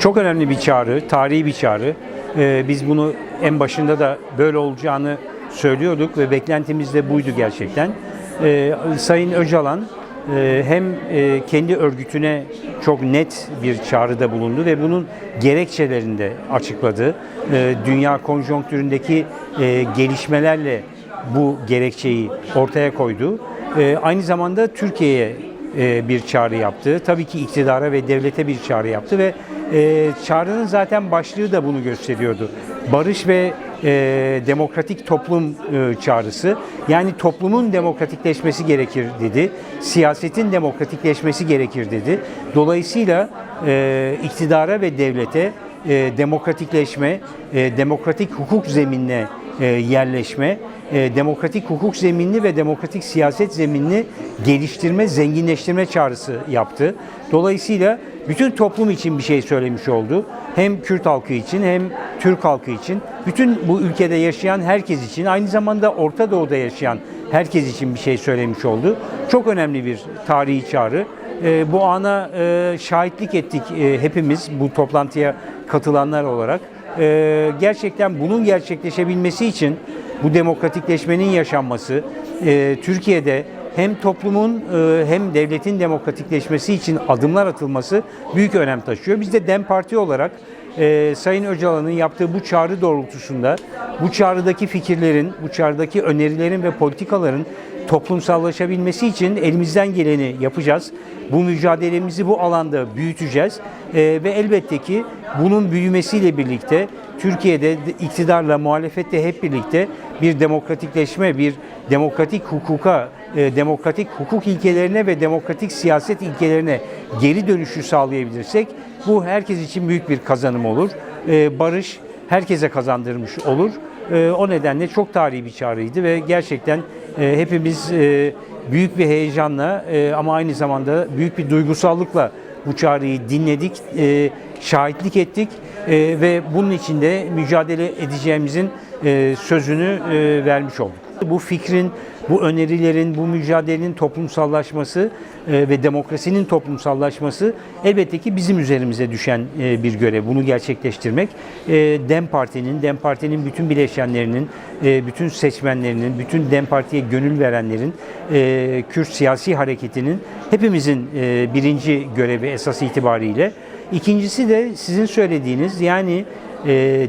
Çok önemli bir çağrı, tarihi bir çağrı. Ee, biz bunu en başında da böyle olacağını söylüyorduk ve beklentimiz de buydu gerçekten. Ee, Sayın Öcalan e, hem e, kendi örgütüne çok net bir çağrıda bulundu ve bunun gerekçelerini de açıkladı. Ee, dünya konjonktüründeki e, gelişmelerle bu gerekçeyi ortaya koydu. Aynı zamanda Türkiye'ye bir çağrı yaptı. Tabii ki iktidara ve devlete bir çağrı yaptı ve e, çağrının zaten başlığı da bunu gösteriyordu. Barış ve e, demokratik toplum e, çağrısı. Yani toplumun demokratikleşmesi gerekir dedi. Siyasetin demokratikleşmesi gerekir dedi. Dolayısıyla e, iktidara ve devlete e, demokratikleşme, e, demokratik hukuk zeminine e, yerleşme, e, demokratik hukuk zeminini ve demokratik siyaset zeminini geliştirme, zenginleştirme çağrısı yaptı. Dolayısıyla bütün toplum için bir şey söylemiş oldu. Hem Kürt halkı için hem Türk halkı için, bütün bu ülkede yaşayan herkes için, aynı zamanda Orta Doğu'da yaşayan herkes için bir şey söylemiş oldu. Çok önemli bir tarihi çağrı. E, bu ana e, şahitlik ettik hepimiz bu toplantıya katılanlar olarak. Gerçekten bunun gerçekleşebilmesi için bu demokratikleşmenin yaşanması e, Türkiye'de hem toplumun e, hem devletin demokratikleşmesi için adımlar atılması büyük önem taşıyor. Biz de DEM Parti olarak e, Sayın Öcalan'ın yaptığı bu çağrı doğrultusunda bu çağrıdaki fikirlerin, bu çağrıdaki önerilerin ve politikaların toplumsallaşabilmesi için elimizden geleni yapacağız. Bu mücadelemizi bu alanda büyüteceğiz Ee, ve elbette ki bunun büyümesiyle birlikte Türkiye'de iktidarla muhalefette hep birlikte bir demokratikleşme, bir demokratik hukuka, e, demokratik hukuk ilkelerine ve demokratik siyaset ilkelerine geri dönüşü sağlayabilirsek bu herkes için büyük bir kazanım olur. Ee, barış herkese kazandırmış olur. Ee, o nedenle çok tarihi bir çağrıydı ve gerçekten e, hepimiz e, büyük bir heyecanla e, ama aynı zamanda büyük bir duygusallıkla bu çağrıyı dinledik, e, şahitlik ettik e, ve bunun için de mücadele edeceğimizin e, sözünü e, vermiş olduk. Bu fikrin, bu önerilerin, bu mücadelenin toplumsallaşması e, ve demokrasinin toplumsallaşması elbette ki bizim üzerimize düşen e, bir görev. Bunu gerçekleştirmek e, DEM Parti'nin, DEM Parti'nin bütün bileşenlerinin, bütün seçmenlerinin, bütün DEM Parti'ye gönül verenlerin, Kürt siyasi hareketinin hepimizin birinci görevi esas itibariyle. İkincisi de sizin söylediğiniz yani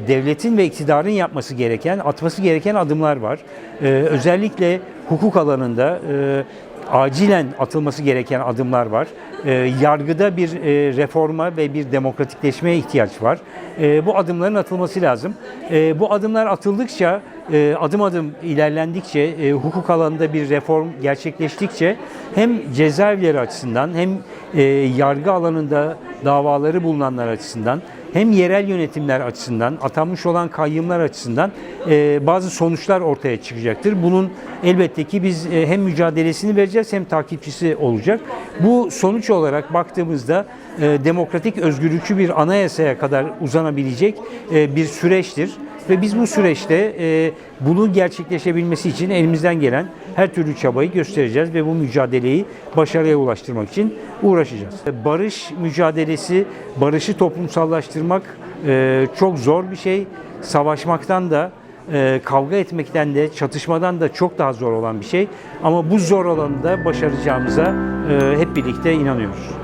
devletin ve iktidarın yapması gereken, atması gereken adımlar var. Özellikle hukuk alanında e, acilen atılması gereken adımlar var. E, yargıda bir e, reforma ve bir demokratikleşmeye ihtiyaç var. E, bu adımların atılması lazım. E, bu adımlar atıldıkça, e, adım adım ilerlendikçe, e, hukuk alanında bir reform gerçekleştikçe hem cezaevleri açısından hem e, yargı alanında davaları bulunanlar açısından hem yerel yönetimler açısından, atanmış olan kayyımlar açısından e, bazı sonuçlar ortaya çıkacaktır. Bunun elbette ki biz e, hem mücadelesini vereceğiz hem takipçisi olacak. Bu sonuç olarak baktığımızda e, demokratik özgürlükçü bir anayasaya kadar uzanabilecek e, bir süreçtir. Ve biz bu süreçte e, bunun gerçekleşebilmesi için elimizden gelen her türlü çabayı göstereceğiz ve bu mücadeleyi başarıya ulaştırmak için uğraşacağız. Barış mücadelesi, barışı toplumsallaştırmak e, çok zor bir şey. Savaşmaktan da, e, kavga etmekten de, çatışmadan da çok daha zor olan bir şey. Ama bu zor olanı da başaracağımıza e, hep birlikte inanıyoruz.